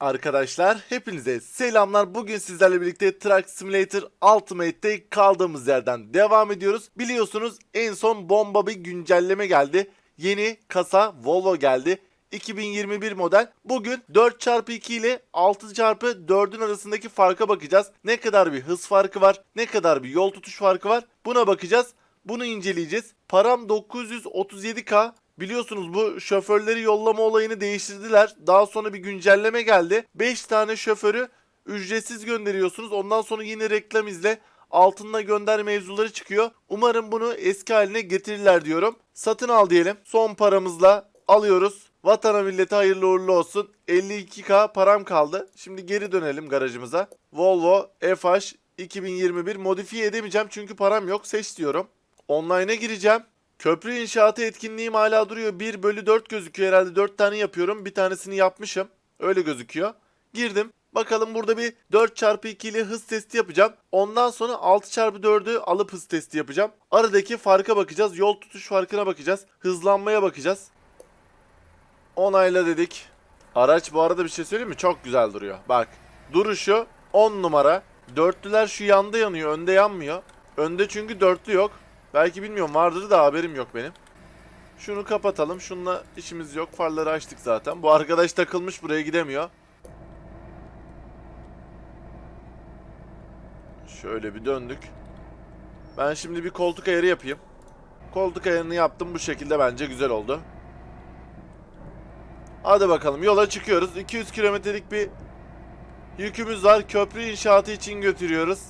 Arkadaşlar hepinize selamlar. Bugün sizlerle birlikte Truck Simulator Ultimate'te kaldığımız yerden devam ediyoruz. Biliyorsunuz en son bomba bir güncelleme geldi. Yeni kasa Volvo geldi. 2021 model. Bugün 4x2 ile 6x4'ün arasındaki farka bakacağız. Ne kadar bir hız farkı var, ne kadar bir yol tutuş farkı var. Buna bakacağız. Bunu inceleyeceğiz. Param 937k. Biliyorsunuz bu şoförleri yollama olayını değiştirdiler. Daha sonra bir güncelleme geldi. 5 tane şoförü ücretsiz gönderiyorsunuz. Ondan sonra yine reklam izle altında gönder mevzuları çıkıyor. Umarım bunu eski haline getirirler diyorum. Satın al diyelim. Son paramızla alıyoruz. Vatana millete hayırlı uğurlu olsun. 52k param kaldı. Şimdi geri dönelim garajımıza. Volvo FH 2021 modifiye edemeyeceğim çünkü param yok. Seç diyorum. Online'a gireceğim. Köprü inşaatı etkinliğim hala duruyor. 1 bölü 4 gözüküyor herhalde. 4 tane yapıyorum. Bir tanesini yapmışım. Öyle gözüküyor. Girdim. Bakalım burada bir 4x2 ile hız testi yapacağım. Ondan sonra 6x4'ü alıp hız testi yapacağım. Aradaki farka bakacağız. Yol tutuş farkına bakacağız. Hızlanmaya bakacağız. Onayla dedik. Araç bu arada bir şey söyleyeyim mi? Çok güzel duruyor. Bak. Duruşu 10 numara. Dörtlüler şu yanda yanıyor. Önde yanmıyor. Önde çünkü dörtlü yok. Belki bilmiyorum vardır da haberim yok benim. Şunu kapatalım. Şununla işimiz yok. Farları açtık zaten. Bu arkadaş takılmış buraya gidemiyor. Şöyle bir döndük. Ben şimdi bir koltuk ayarı yapayım. Koltuk ayarını yaptım bu şekilde bence güzel oldu. Hadi bakalım yola çıkıyoruz. 200 kilometrelik bir yükümüz var. Köprü inşaatı için götürüyoruz.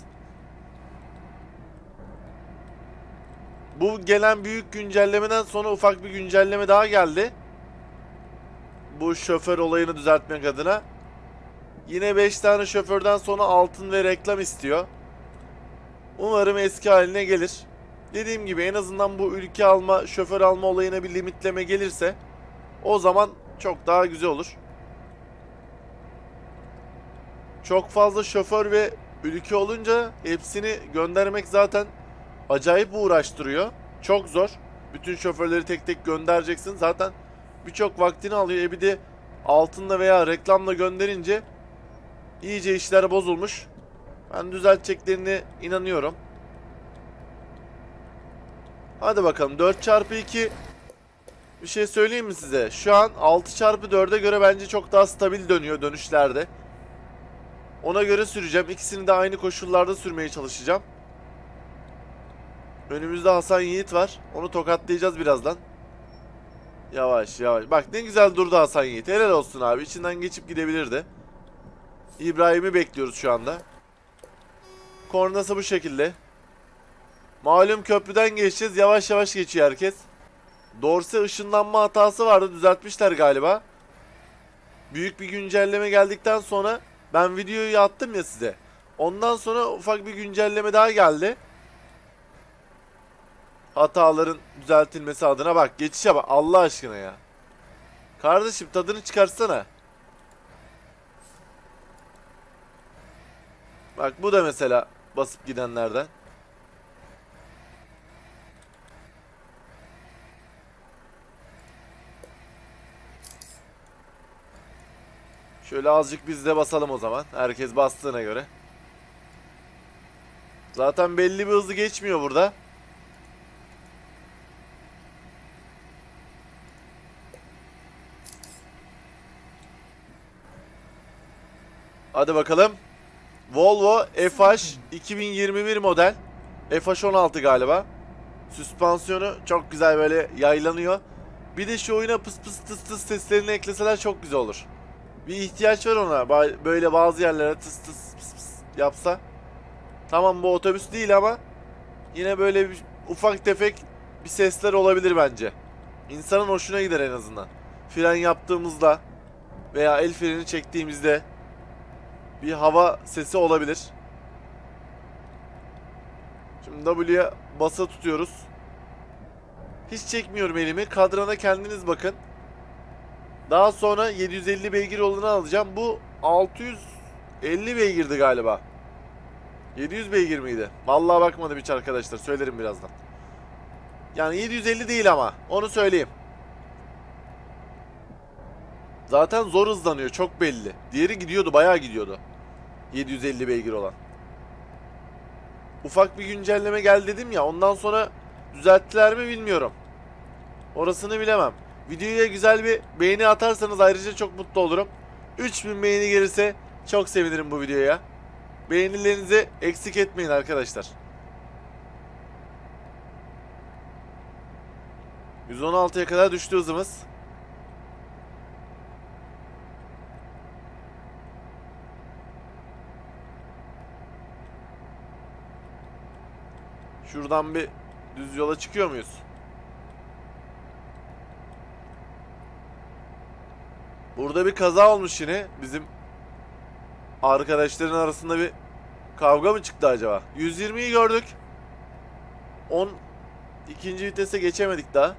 Bu gelen büyük güncellemeden sonra ufak bir güncelleme daha geldi. Bu şoför olayını düzeltmek adına. Yine 5 tane şoförden sonra altın ve reklam istiyor. Umarım eski haline gelir. Dediğim gibi en azından bu ülke alma, şoför alma olayına bir limitleme gelirse o zaman çok daha güzel olur. Çok fazla şoför ve ülke olunca hepsini göndermek zaten acayip uğraştırıyor. Çok zor. Bütün şoförleri tek tek göndereceksin. Zaten birçok vaktini alıyor. E bir de altınla veya reklamla gönderince iyice işler bozulmuş. Ben düzelteceklerine inanıyorum. Hadi bakalım 4x2 bir şey söyleyeyim mi size? Şu an 6x4'e göre bence çok daha stabil dönüyor dönüşlerde. Ona göre süreceğim. İkisini de aynı koşullarda sürmeye çalışacağım. Önümüzde Hasan Yiğit var. Onu tokatlayacağız birazdan. Yavaş yavaş. Bak ne güzel durdu Hasan Yiğit. Helal olsun abi. İçinden geçip gidebilirdi. İbrahim'i bekliyoruz şu anda. Kornası bu şekilde. Malum köprüden geçeceğiz. Yavaş yavaş geçiyor herkes. Dorse ışınlanma hatası vardı. Düzeltmişler galiba. Büyük bir güncelleme geldikten sonra ben videoyu attım ya size. Ondan sonra ufak bir güncelleme daha geldi. Hataların düzeltilmesi adına bak geçişe bak Allah aşkına ya. Kardeşim tadını çıkarsana. Bak bu da mesela basıp gidenlerden. Şöyle azıcık biz de basalım o zaman. Herkes bastığına göre. Zaten belli bir hızı geçmiyor burada. Hadi bakalım. Volvo FH 2021 model. FH 16 galiba. Süspansiyonu çok güzel böyle yaylanıyor. Bir de şu oyuna pıs pıs tıs tıs seslerini ekleseler çok güzel olur. Bir ihtiyaç var ona. Böyle bazı yerlere tıs tıs pıs pıs yapsa. Tamam bu otobüs değil ama yine böyle bir ufak tefek bir sesler olabilir bence. İnsanın hoşuna gider en azından. Fren yaptığımızda veya el freni çektiğimizde bir hava sesi olabilir. Şimdi W'ye basa tutuyoruz. Hiç çekmiyorum elimi. Kadrana kendiniz bakın. Daha sonra 750 beygir olanı alacağım. Bu 650 beygirdi galiba. 700 beygir miydi? Vallahi bakmadım hiç arkadaşlar. Söylerim birazdan. Yani 750 değil ama. Onu söyleyeyim. Zaten zor hızlanıyor çok belli. Diğeri gidiyordu bayağı gidiyordu. 750 beygir olan. Ufak bir güncelleme geldi dedim ya ondan sonra düzelttiler mi bilmiyorum. Orasını bilemem. Videoya güzel bir beğeni atarsanız ayrıca çok mutlu olurum. 3000 beğeni gelirse çok sevinirim bu videoya. Beğenilerinizi eksik etmeyin arkadaşlar. 116'ya kadar düştü hızımız. Şuradan bir düz yola çıkıyor muyuz? Burada bir kaza olmuş yine. Bizim arkadaşların arasında bir kavga mı çıktı acaba? 120'yi gördük. 10 ikinci vitese geçemedik daha.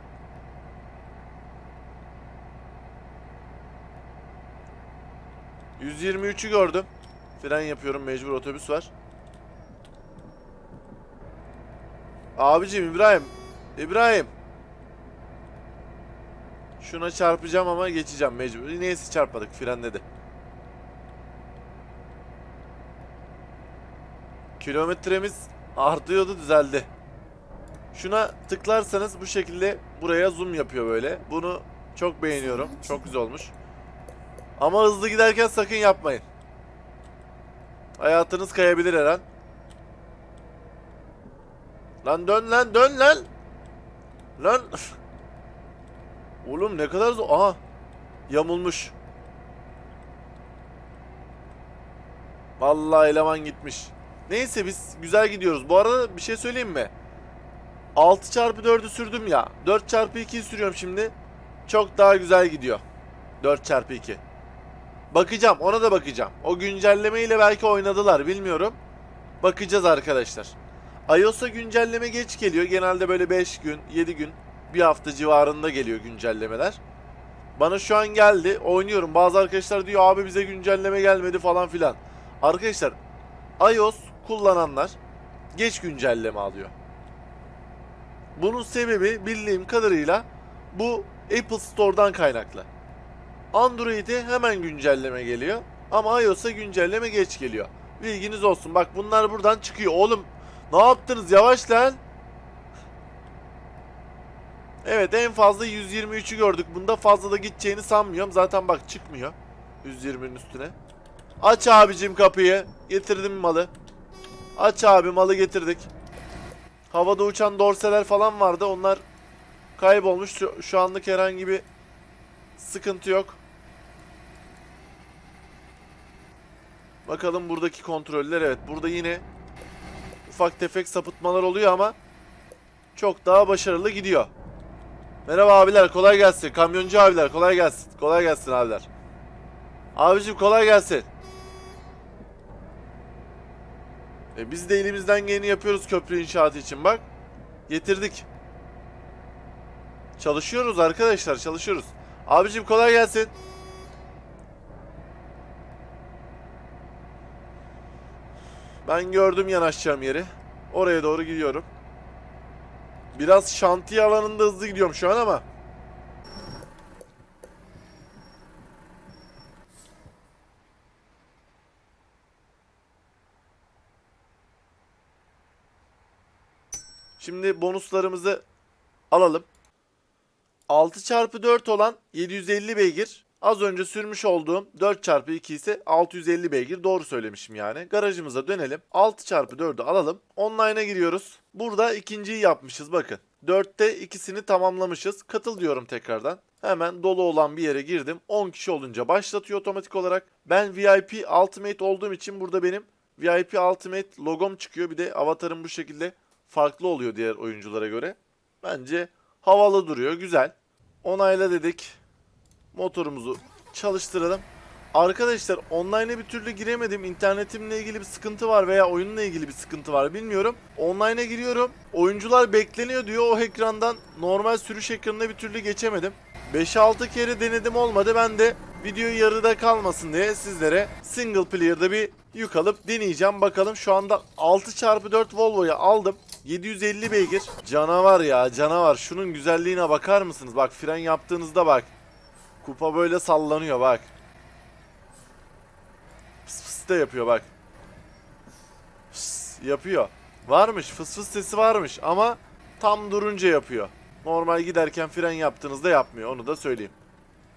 %23'ü gördüm. Fren yapıyorum mecbur otobüs var. Abicim İbrahim. İbrahim. Şuna çarpacağım ama geçeceğim mecbur. Neyse çarpmadık frenledi. Kilometremiz artıyordu düzeldi. Şuna tıklarsanız bu şekilde buraya zoom yapıyor böyle. Bunu çok beğeniyorum. Çok güzel olmuş. Ama hızlı giderken sakın yapmayın. Hayatınız kayabilir her an. Lan dön lan dön lan. Lan. Oğlum ne kadar zor. Aha. Yamulmuş. Vallahi eleman gitmiş. Neyse biz güzel gidiyoruz. Bu arada bir şey söyleyeyim mi? 6 çarpı 4'ü sürdüm ya. 4 çarpı 2'yi sürüyorum şimdi. Çok daha güzel gidiyor. 4 çarpı 2. Bakacağım ona da bakacağım. O güncelleme ile belki oynadılar bilmiyorum. Bakacağız arkadaşlar. iOS'a güncelleme geç geliyor. Genelde böyle 5 gün, 7 gün, bir hafta civarında geliyor güncellemeler. Bana şu an geldi. Oynuyorum. Bazı arkadaşlar diyor abi bize güncelleme gelmedi falan filan. Arkadaşlar iOS kullananlar geç güncelleme alıyor. Bunun sebebi bildiğim kadarıyla bu Apple Store'dan kaynaklı. Android'e hemen güncelleme geliyor ama iOS'a güncelleme geç geliyor. Bilginiz olsun. Bak bunlar buradan çıkıyor. Oğlum ne yaptınız? Yavaş lan. Evet en fazla 123'ü gördük. Bunda fazla da gideceğini sanmıyorum. Zaten bak çıkmıyor. 120'nin üstüne. Aç abicim kapıyı. Getirdim malı. Aç abi malı getirdik. Havada uçan dorseler falan vardı. Onlar kaybolmuş. Şu, şu anlık herhangi bir sıkıntı yok. Bakalım buradaki kontroller. Evet burada yine ufak tefek sapıtmalar oluyor ama çok daha başarılı gidiyor. Merhaba abiler kolay gelsin. Kamyoncu abiler kolay gelsin. Kolay gelsin abiler. Abicim kolay gelsin. E biz de elimizden geleni yapıyoruz köprü inşaatı için bak. Getirdik. Çalışıyoruz arkadaşlar çalışıyoruz. Abicim kolay gelsin. Ben gördüm yanaşacağım yeri. Oraya doğru gidiyorum. Biraz şantiye alanında hızlı gidiyorum şu an ama. Şimdi bonuslarımızı alalım. 6 çarpı 4 olan 750 beygir. Az önce sürmüş olduğum 4 çarpı 2 ise 650 beygir. Doğru söylemişim yani. Garajımıza dönelim. 6 çarpı 4'ü alalım. Online'a giriyoruz. Burada ikinciyi yapmışız bakın. 4'te ikisini tamamlamışız. Katıl diyorum tekrardan. Hemen dolu olan bir yere girdim. 10 kişi olunca başlatıyor otomatik olarak. Ben VIP Ultimate olduğum için burada benim VIP Ultimate logom çıkıyor. Bir de avatarım bu şekilde farklı oluyor diğer oyunculara göre. Bence havalı duruyor. Güzel. Onayla dedik. Motorumuzu çalıştıralım. Arkadaşlar online'e bir türlü giremedim. İnternetimle ilgili bir sıkıntı var veya oyunla ilgili bir sıkıntı var bilmiyorum. Online'a giriyorum. Oyuncular bekleniyor diyor. O ekrandan normal sürüş ekranına bir türlü geçemedim. 5-6 kere denedim olmadı. Ben de video yarıda kalmasın diye sizlere single player'da bir yük alıp deneyeceğim. Bakalım şu anda 6x4 Volvo'yu aldım. 750 beygir. Canavar ya canavar. Şunun güzelliğine bakar mısınız? Bak fren yaptığınızda bak. Kupa böyle sallanıyor bak. Fıs fıs da yapıyor bak. Fıs yapıyor. Varmış fıs fıs sesi varmış ama tam durunca yapıyor. Normal giderken fren yaptığınızda yapmıyor onu da söyleyeyim.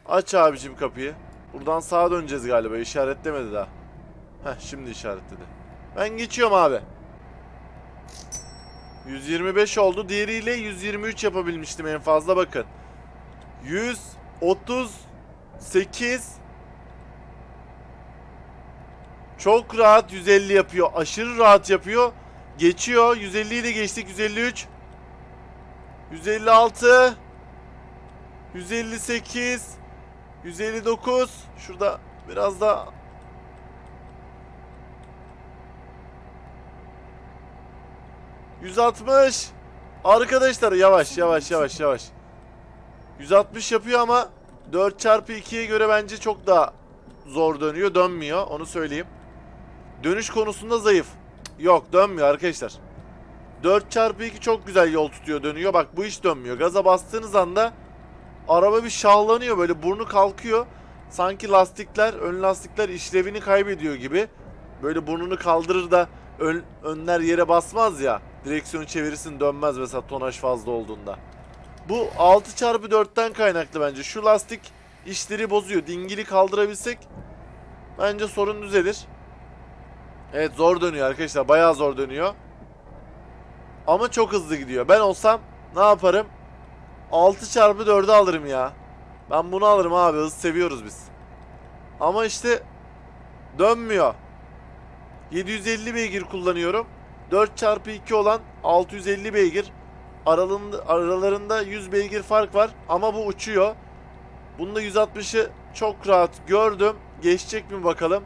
Aç abicim kapıyı. Buradan sağa döneceğiz galiba işaretlemedi daha. Heh şimdi işaretledi. Ben geçiyorum abi. 125 oldu. Diğeriyle 123 yapabilmiştim en fazla bakın. 138 Çok rahat 150 yapıyor. Aşırı rahat yapıyor. Geçiyor. 150'yi de geçtik. 153 156 158 159 Şurada biraz da ...160... Arkadaşlar yavaş yavaş yavaş yavaş. 160 yapıyor ama 4 çarpı 2'ye göre bence çok daha zor dönüyor. Dönmüyor onu söyleyeyim. Dönüş konusunda zayıf. Yok dönmüyor arkadaşlar. 4 çarpı 2 çok güzel yol tutuyor dönüyor. Bak bu hiç dönmüyor. Gaza bastığınız anda araba bir şahlanıyor böyle burnu kalkıyor. Sanki lastikler ön lastikler işlevini kaybediyor gibi. Böyle burnunu kaldırır da ön, önler yere basmaz ya. Direksiyonu çevirirsin dönmez mesela tonaj fazla olduğunda. Bu 6x4'ten kaynaklı bence. Şu lastik işleri bozuyor. Dingili kaldırabilsek bence sorun düzelir. Evet zor dönüyor arkadaşlar. Bayağı zor dönüyor. Ama çok hızlı gidiyor. Ben olsam ne yaparım? 6x4'ü alırım ya. Ben bunu alırım abi. Hız seviyoruz biz. Ama işte dönmüyor. 750 beygir kullanıyorum. 4x2 olan 650 beygir. Aralarında, aralarında 100 beygir fark var ama bu uçuyor. Bunda 160'ı çok rahat gördüm. Geçecek mi bakalım.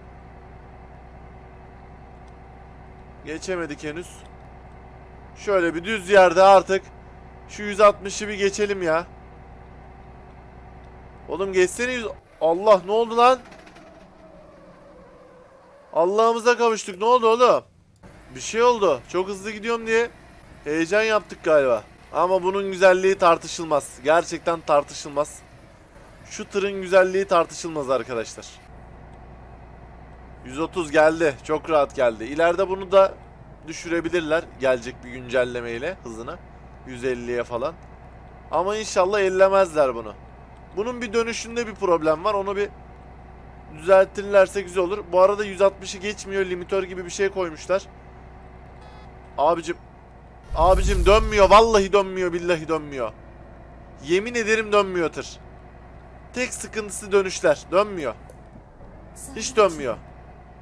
Geçemedik henüz. Şöyle bir düz yerde artık şu 160'ı bir geçelim ya. Oğlum geçsene 100... Allah ne oldu lan? Allah'ımıza kavuştuk. Ne oldu oğlum? Bir şey oldu. Çok hızlı gidiyorum diye heyecan yaptık galiba. Ama bunun güzelliği tartışılmaz. Gerçekten tartışılmaz. Şu tırın güzelliği tartışılmaz arkadaşlar. 130 geldi. Çok rahat geldi. İleride bunu da düşürebilirler. Gelecek bir güncellemeyle hızını. 150'ye falan. Ama inşallah ellemezler bunu. Bunun bir dönüşünde bir problem var. Onu bir düzeltirlerse güzel olur. Bu arada 160'ı geçmiyor. Limitör gibi bir şey koymuşlar. Abicim. Abicim dönmüyor. Vallahi dönmüyor. Billahi dönmüyor. Yemin ederim dönmüyor tır. Tek sıkıntısı dönüşler. Dönmüyor. Hiç dönmüyor.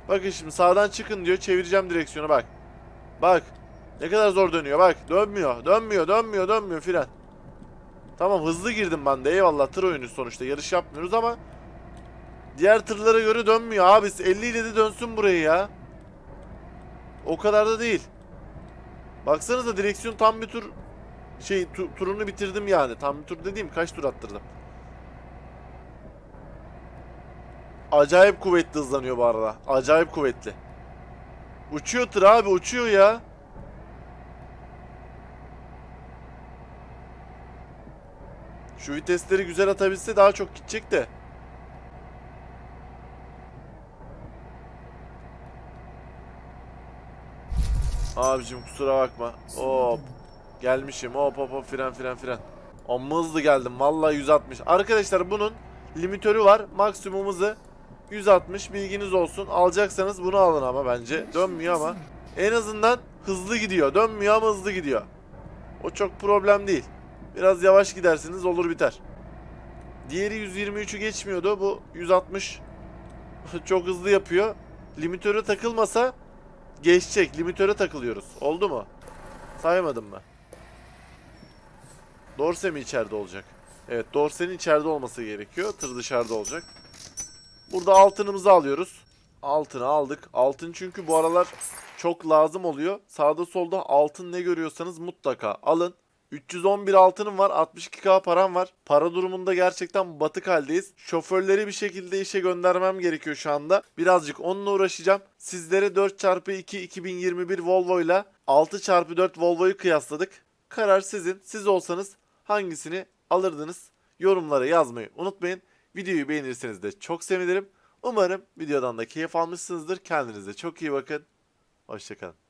Bakın şimdi sağdan çıkın diyor. Çevireceğim direksiyonu bak. Bak. Ne kadar zor dönüyor bak. Dönmüyor. Dönmüyor. Dönmüyor. Dönmüyor fren. Tamam hızlı girdim ben de eyvallah tır oyunu sonuçta yarış yapmıyoruz ama diğer tırlara göre dönmüyor abi 50 ile de dönsün burayı ya. O kadar da değil. Baksanıza direksiyon tam bir tur şey tu- turunu bitirdim yani. Tam bir tur dediğim kaç tur attırdım. Acayip kuvvetli hızlanıyor bu arada. Acayip kuvvetli. Uçuyor tır abi uçuyor ya. Şu vitesleri güzel atabilse daha çok gidecek de. Abicim kusura bakma. Hop. Gelmişim. Hop hop hop fren fren fren. Amma hızlı geldim. Vallahi 160. Arkadaşlar bunun limitörü var. Maksimum hızı 160. Bilginiz olsun. Alacaksanız bunu alın ama bence. Dönmüyor ama. En azından hızlı gidiyor. Dönmüyor ama hızlı gidiyor. O çok problem değil. Biraz yavaş gidersiniz olur biter. Diğeri 123'ü geçmiyordu. Bu 160 çok hızlı yapıyor. Limitöre takılmasa geçecek. Limitöre takılıyoruz. Oldu mu? Saymadım mı? Dorse mi içeride olacak? Evet Dorse'nin içeride olması gerekiyor. Tır dışarıda olacak. Burada altınımızı alıyoruz. Altını aldık. Altın çünkü bu aralar çok lazım oluyor. Sağda solda altın ne görüyorsanız mutlaka alın. 311 altınım var. 62k param var. Para durumunda gerçekten batık haldeyiz. Şoförleri bir şekilde işe göndermem gerekiyor şu anda. Birazcık onunla uğraşacağım. Sizlere 4x2 2021 Volvo ile 6x4 Volvo'yu kıyasladık. Karar sizin. Siz olsanız hangisini alırdınız? Yorumlara yazmayı unutmayın. Videoyu beğenirseniz de çok sevinirim. Umarım videodan da keyif almışsınızdır. Kendinize çok iyi bakın. Hoşçakalın.